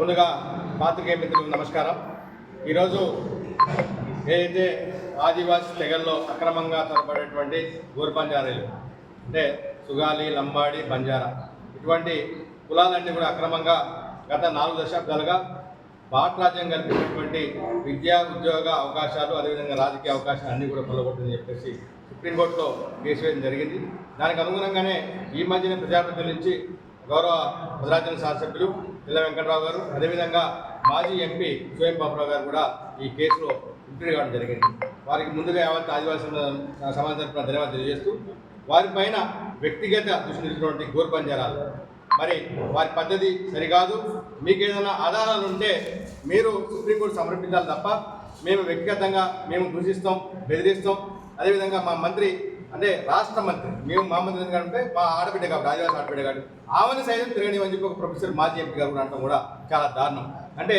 ముందుగా పాత్రికేయ మిత్రులకు నమస్కారం. ఈరోజు ఏదైతే ఆదివాసీ తెగల్లో అక్రమంగా తరబడేటువంటి గోరు బంజారీలు అంటే సుగాలి లంబాడి బంజారా ఇటువంటి కులాలన్నీ కూడా అక్రమంగా గత నాలుగు దశాబ్దాలుగా భారత రాజ్యం కల్పించినటువంటి విద్యా ఉద్యోగ అవకాశాలు అదేవిధంగా రాజకీయ అవకాశాలు అన్నీ కూడా కొల్లగొట్టిందని చెప్పేసి సుప్రీంకోర్టులో కేసు వేయడం జరిగింది. దానికి అనుగుణంగానే ఈ మధ్యన ప్రజాప్రతినిధుల నుంచి గౌరవ భద్రాచలం శాసభ్యులు పిల్ల వెంకట్రావు గారు అదేవిధంగా మాజీ ఎంపీ స్వయం బాబురావు గారు కూడా ఈ కేసులో ఇంటర్వ్యూ కావడం జరిగింది. వారికి ముందుగా యావత్ ఆదివాసీ సమాజం తరపున ధన్యవాదాలు తెలియజేస్తూ వారిపైన వ్యక్తిగత దృష్టి గోరు బంజారాలు మరి వారి పద్ధతి సరికాదు. మీకు ఏదైనా ఆధారాలు ఉంటే మీరు సుప్రీంకోర్టు సమర్పించాలి తప్ప మేము వ్యక్తిగతంగా మేము దూషిస్తాం బెదిరిస్తాం. అదేవిధంగా మా మంత్రి అంటే రాష్ట్ర మంత్రి మేము మా మంత్రి ఎందుకంటే మా ఆడబిడ్డ కాబట్టి ఆదివాసీ ఆడబిడ్డ కాబట్టి ఆమెను సైతం తిరగనివని చెప్పి ఒక ప్రొఫెసర్ మాజీ ఎంపీ గారు కూడా కూడా చాలా దారుణం. అంటే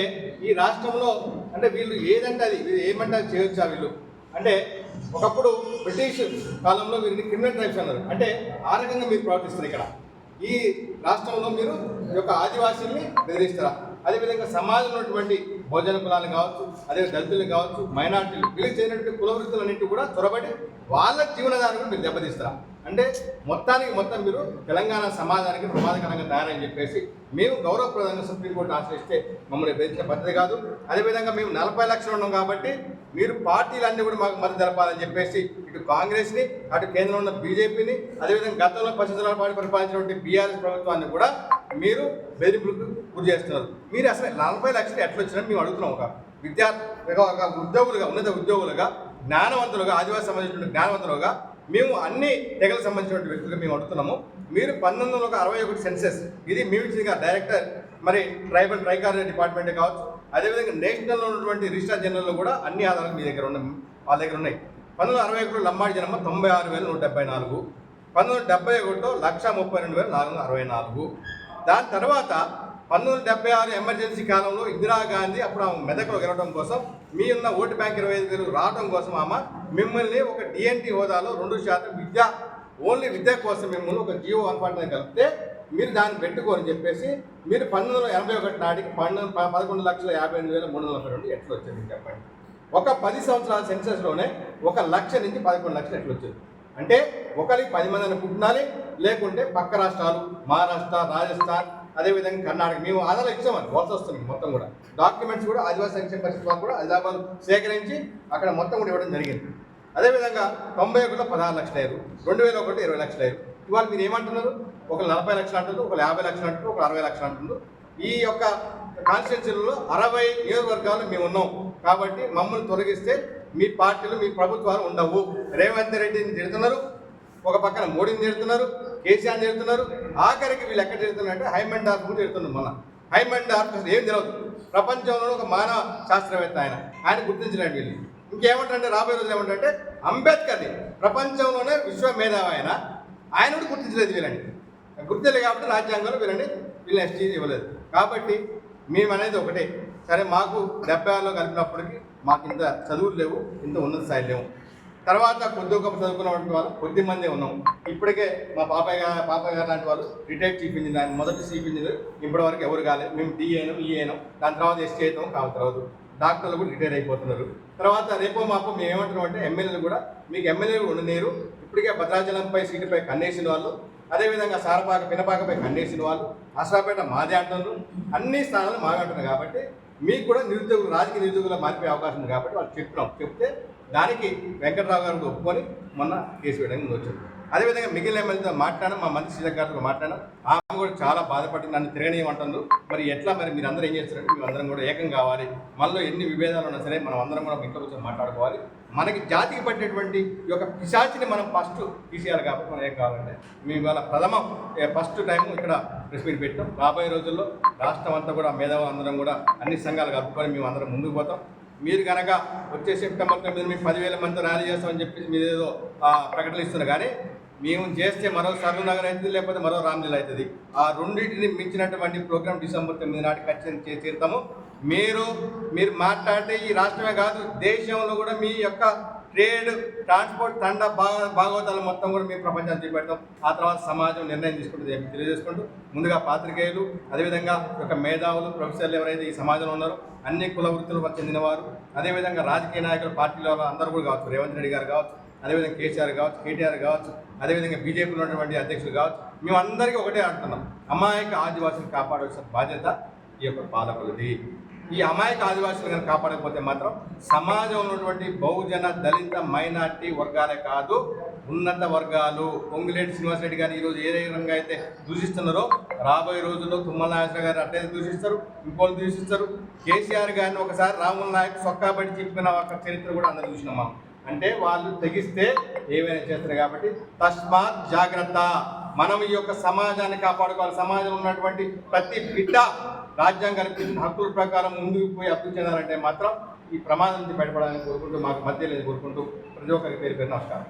ఈ రాష్ట్రంలో అంటే వీళ్ళు ఏదంటే అది వీళ్ళు ఏమంటే అది చేయొచ్చా వీళ్ళు? అంటే ఒకప్పుడు బ్రిటిష్ కాలంలో వీరిని క్రిమినల్ ట్రైబ్స్ అన్నారు. అంటే ఆ రకంగా మీరు ప్రవర్తిస్తారు ఇక్కడ. ఈ రాష్ట్రంలో మీరు ఈ యొక్క ఆదివాసీల్ని బెదిరిస్తారా? అదేవిధంగా సమాజంలో ఉన్నటువంటి భోజన కులాలు కావచ్చు అదే దళితులు కావచ్చు మైనార్టీలు వీళ్ళు చేరినటువంటి కుల వృత్తులన్నింటి కూడా చొరబడి వాళ్ళ జీవనాధారం మీరు దెబ్బతీస్తారా? అంటే మొత్తానికి మొత్తం మీరు తెలంగాణ సమాజానికి ప్రమాదకరంగా తయారని చెప్పేసి మేము గౌరవప్రదంగా సుప్రీంకోర్టు ఆశ్రయిస్తే మమ్మల్ని బెదిరించే పద్ధతి కాదు. అదేవిధంగా మేము నలభై లక్షలు ఉన్నాం కాబట్టి మీరు పార్టీలన్నీ కూడా మాకు మద్దతు తెలపాలని చెప్పేసి ఇటు కాంగ్రెస్ని అటు కేంద్రంలో ఉన్న బీజేపీని అదేవిధంగా గతంలో పశ్చిమ పార్టీ పరిపాలించినటువంటి బీఆర్ఎస్ ప్రభుత్వాన్ని కూడా మీరు బెదిరింపులకు గురి చేస్తున్నారు. మీరు అసలు నలభై లక్షలు ఎట్లా వచ్చినా మేము అడుగుతున్నాం ఒక విద్యార్థి ఒక ఉద్యోగులుగా ఉన్నత ఉద్యోగులుగా జ్ఞానవంతులుగా ఆదివాసి సంబంధించినటువంటి జ్ఞానవంతులుగా మేము అన్ని తెగలకు సంబంధించినటువంటి వ్యక్తులుగా మేము అడుగుతున్నాము. మీరు పంతొమ్మిది వందల అరవై ఒకటి సెన్సెస్ ఇది మీ ఇచ్చిన డైరెక్టర్ మరి ట్రైబల్ ట్రైకార్ డిపార్ట్మెంటే కావచ్చు. అదేవిధంగా నేషనల్లో ఉన్నటువంటి రిజిస్టార్ జనరల్లో కూడా అన్ని ఆధారాలు మీ దగ్గర ఉన్నాయి వాళ్ళ దగ్గర ఉన్నాయి. పంతొమ్మిది అరవై ఒకటిలో లంబాడి జనమ తొంభై ఆరు వేల నూట డెబ్బై నాలుగు. పంతొమ్మిది డెబ్బై ఒకటిలో లక్ష ముప్పై రెండు వేల నాలుగు వందల అరవై నాలుగు. దాని తర్వాత పంతొమ్మిది డెబ్బై ఆరు ఎమర్జెన్సీ కాలంలో ఇందిరాగాంధీ అప్పుడు ఆమె మెదకులో గెలవడం కోసం మీ ఉన్న ఓటు బ్యాంక్ ఇరవై ఐదు వేలు రావడం కోసం ఆమె మిమ్మల్ని ఒక డిఎన్టీ హోదాలో రెండు శాతం విద్య ఓన్లీ విద్య కోసం మిమ్మల్ని ఒక జియో వన్ కలిపితే మీరు దాన్ని పెట్టుకోని చెప్పేసి మీరు పంతొమ్మిది వందల ఎనభై ఒకటి నాటికి పన్నెండు పదకొండు లక్షల యాభై ఎనిమిది వేల మూడు వందల నలభై రెండు ఎట్లా వచ్చింది చెప్పండి? ఒక పది సంవత్సరాల సెన్సెస్లోనే ఒక లక్ష నుంచి పదకొండు లక్షలు ఎట్లా వచ్చింది అంటే ఒకరికి పది మందిని పుట్టినాలి లేకుంటే పక్క రాష్ట్రాలు మహారాష్ట్ర రాజస్థాన్ అదేవిధంగా కర్ణాటక. మేము ఆధారాలు ఇచ్చామని వలస వస్తున్నాం మొత్తం కూడా. డాక్యుమెంట్స్ కూడా ఆదివాసీ సంక్షేమ పరిషత్ వాళ్ళు కూడా హైదరాబాద్ సేకరించి అక్కడ మొత్తం కూడా ఇవ్వడం జరిగింది. అదేవిధంగా తొంభై ఒకటిలో పదహారు లక్షలు అయ్యారు రెండు వేల ఒకటి ఇరవై లక్షలు అయ్యారు. ఇవాళ మీరు ఏమంటున్నారు? ఒక నలభై లక్షలు అంటున్నారు ఒక యాభై లక్షలు అంటున్నారు ఒక అరవై లక్షలు అంటున్నారు. ఈ యొక్క కాన్స్టిట్యూన్సీలలో అరవై నియోజకవర్గాలు మేము ఉన్నాం. కాబట్టి మమ్మల్ని తొలగిస్తే మీ పార్టీలు మీ ప్రభుత్వాలు ఉండవు. రేవంత్ రెడ్డిని తిడుతున్నారు ఒక పక్కన మోడీని తిడుతున్నారు కేసీఆర్ తిడుతున్నారు. ఆఖరికి వీళ్ళు ఎక్కడ తిడుతున్నారు అంటే హైమండ్ డార్క్ కూడా తిడుతున్నారు మన హైమండ్ డార్క్ ఏం తెలియదు ప్రపంచంలో ఒక మానవ శాస్త్రవేత్త ఆయన. ఆయన గుర్తించలేండి వీళ్ళు. ఇంకేమంటారంటే రాబోయే రోజులు ఏమంటారంటే అంబేద్కర్ని ప్రపంచంలోనే విశ్వ మేధావి ఆయన. ఆయన కూడా గుర్తించలేదు వీళ్ళని. గుర్తించలేదు కాబట్టి రాజ్యాంగంలో వీళ్ళని వీళ్ళని ఎస్టీ ఇవ్వలేదు. కాబట్టి మేము అనేది ఒకటే. సరే మాకు డెబ్బై ఆరులో కలిపినప్పటికీ మాకు ఇంత చదువులు లేవు ఇంత ఉన్నత స్థాయి లేవు. తర్వాత కొద్ది గొప్ప చదువుకున్నటువంటి వాళ్ళు కొద్ది మంది ఉన్నాం. ఇప్పటికే మా పాపయ్య గారు పాపయ్య గారు లాంటి వాళ్ళు రిటైర్డ్ చీఫ్ ఇంజనీర్ ఆయన మొదటి చీఫ్ ఇంజనీర్ ఇప్పటి వరకు ఎవరు కాలేదు మేము డిఏను ఈఏను దాని తర్వాత ఎస్టీ అవుతాం కావాలి తర్వాత. డాక్టర్లు కూడా రిటైర్ అయిపోతున్నారు. తర్వాత రేపో మాపో మేము ఏమంటున్నాం అంటే ఎమ్మెల్యేలు కూడా మీకు ఎమ్మెల్యేలు ఉండలేరు. ఇప్పటికే భద్రాచలంపై సీటుపై కన్నేసిన వాళ్ళు అదేవిధంగా సారపాక పినపాకపై కన్నేసిన వాళ్ళు అసరాపేట మాదే అంటున్నారు. అన్ని స్థానాలు మావే అంటున్నారు కాబట్టి మీకు కూడా నిరుద్యోగులు రాజకీయ నిరుద్యోగులు మారిపోయే అవకాశం ఉంది కాబట్టి వాళ్ళు చెప్తున్నాం చెప్తే దానికి వెంకట్రావు గారిని ఒప్పుకొని మొన్న కేసు వేయడానికి వచ్చారు. అదేవిధంగా మిగిలిన ఎమ్మెల్యేతో మాట్లాడడం మా మంత్రి శ్రీధర్ గారితో మాట్లాడడం. ఆమె కూడా చాలా బాధపడింది నన్ను తిరగనీయమంటుంది మరి ఎట్లా మరి మీరు అందరూ ఏం చేస్తారంటే మేము అందరం కూడా ఏకం కావాలి. మనలో ఎన్ని విభేదాలు ఉన్నా సరే మనం అందరం కూడా ఇంట్లో కూర్చొని మాట్లాడుకోవాలి. మనకి జాతికి పట్టినటువంటి ఈ యొక్క పిశాచిని మనం ఫస్ట్ తీసేయాలి కాబట్టి మనం ఏం కావాలంటే మేము ఇవాళ ప్రథమ ఫస్ట్ టైం ఇక్కడ ప్రెస్ మీట్ పెట్టాం. రాబోయే రోజుల్లో రాష్ట్రం అంతా కూడా మేధావులు అందరం కూడా అన్ని సంఘాలు కలుపుకొని మేము అందరం ముందుకు పోతాం. మీరు కనుక వచ్చే సెప్టెంబర్ తొమ్మిది మీకు పదివేల మంది ర్యాలీ చేస్తామని చెప్పేసి మీరు ఏదో ప్రకటనలు ఇస్తున్నారు. కానీ మేము చేస్తే మరో సర్వనగర్ అవుతుంది లేకపోతే మరో రామ్లీల అవుతుంది. ఆ రెండింటిని మించినటువంటి ప్రోగ్రామ్ డిసెంబర్ తొమ్మిది నాటికి ఖచ్చితంగా చేసి తీరుతాము మీరు మీరు మాట్లాడితే ఈ రాష్ట్రమే కాదు దేశంలో కూడా మీ యొక్క ట్రేడ్ ట్రాన్స్పోర్ట్ తండ భాగవతాలు మొత్తం కూడా మేము ప్రపంచాన్ని చూపెడతాం. ఆ తర్వాత సమాజం నిర్ణయం తీసుకుంటుంది తెలియజేసుకుంటూ ముందుగా పాత్రికేయులు అదేవిధంగా ఒక యొక్క మేధావులు ప్రొఫెసర్లు ఎవరైతే ఈ సమాజంలో ఉన్నారో అన్ని కుల వృత్తులకు చెందినవారు అదేవిధంగా రాజకీయ నాయకులు పార్టీల అందరూ కూడా కావచ్చు. రేవంత్ రెడ్డి గారు కావచ్చు అదేవిధంగా కేసీఆర్ కావచ్చు కేటీఆర్ కావచ్చు అదేవిధంగా బీజేపీలో ఉన్నటువంటి అధ్యక్షులు కావచ్చు మేమందరికీ ఒకటే అంటున్నాం. అమాయక ఆదివాసులు కాపాడాల్సిన బాధ్యత ఈ యొక్క పాలకులది. ఈ అమాయక ఆదివాసులు కనుక కాపాడకపోతే మాత్రం సమాజంలో ఉన్నటువంటి బహుజన దళిత మైనార్టీ వర్గాలే కాదు ఉన్నత వర్గాలు. పొంగులేటి శ్రీనివాసరెడ్డి గారు ఈరోజు ఏ విధంగా అయితే దూషిస్తున్నారో రాబోయే రోజుల్లో తుమ్మల నాగేశ్వర గారు అట్లే దూషిస్తారు ఇంకోళ్ళు దూషిస్తారు. కేసీఆర్ గారిని ఒకసారి రాముల నాయక్ సొక్కాబడి చెప్పిన ఒక చరిత్ర కూడా అందరూ చూసినామా అంటే వాళ్ళు తెగిస్తే ఏమైనా చేస్తారు కాబట్టి తస్మాత్ జాగ్రత్త. మనం ఈ యొక్క సమాజాన్ని కాపాడుకోవాలి. సమాజంలో ఉన్నటువంటి ప్రతి బిడ్డ రాజ్యాంగం కల్పించిన హక్కుల ప్రకారం ముందుకు పోయి అభివృద్ధి చెందాలంటే మాత్రం ఈ ప్రమాదం నుంచి బయటపడాలని కోరుకుంటూ మాకు మధ్య లేని కోరుకుంటూ ప్రతి ఒక్కరికి పేరు పేరు నమస్కారం.